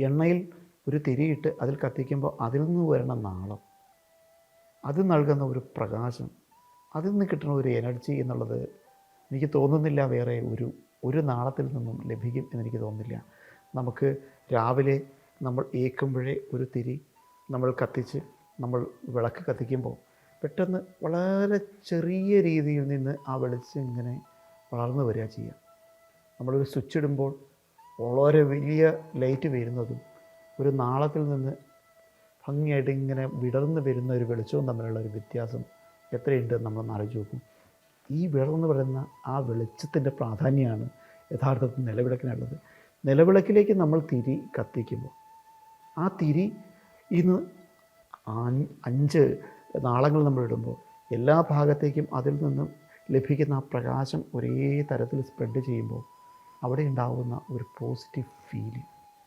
എണ്ണയിൽ ഒരു തിരിയിട്ട് അതിൽ കത്തിക്കുമ്പോൾ അതിൽ നിന്ന് വരുന്ന നാളം അത് നൽകുന്ന ഒരു പ്രകാശം അതിൽ നിന്ന് കിട്ടുന്ന ഒരു എനർജി എന്നുള്ളത് എനിക്ക് തോന്നുന്നില്ല വേറെ ഒരു ഒരു നാളത്തിൽ നിന്നും ലഭിക്കും എന്നെനിക്ക് തോന്നുന്നില്ല. നമുക്ക് രാവിലെ നമ്മൾ ഏക്കുമ്പോഴേ ഒരു തിരി നമ്മൾ കത്തിച്ച് നമ്മൾ വിളക്ക് കത്തിക്കുമ്പോൾ പെട്ടെന്ന് വളരെ ചെറിയ രീതിയിൽ നിന്ന് ആ വെളിച്ചം ഇങ്ങനെ വളർന്നു വരിക ചെയ്യുക. നമ്മളൊരു സ്വിച്ച് ഇടുമ്പോൾ വളരെ വലിയ ലൈറ്റ് വരുന്നതും ഒരു നാളത്തിൽ നിന്ന് ഭംഗിയായിട്ട് ഇങ്ങനെ വിടർന്ന് വരുന്ന ഒരു വെളിച്ചവും തമ്മിലുള്ള ഒരു വ്യത്യാസം എത്രയുണ്ട് നമ്മൾ ആലോചിച്ച് നോക്കും. ഈ വിടർന്ന് വരുന്ന ആ വെളിച്ചത്തിന്റെ പ്രാധാന്യമാണ് യഥാർത്ഥത്തിൽ നിലവിളക്കിനുള്ളത്. നിലവിളക്കിലേക്ക് നമ്മൾ തിരി കത്തിക്കുമ്പോൾ ആ തിരി ഇന്ന് അഞ്ച് നാളങ്ങൾ നമ്മൾ ഇടുമ്പോൾ എല്ലാ ഭാഗത്തേക്കും അതിൽ നിന്നും ലഭിക്കുന്ന ആ പ്രകാശം ഒരേ തരത്തിൽ സ്പ്രെഡ് ചെയ്യുമ്പോൾ അവിടെ ഉണ്ടാകുന്ന ഒരു പോസിറ്റീവ് ഫീലിംഗ്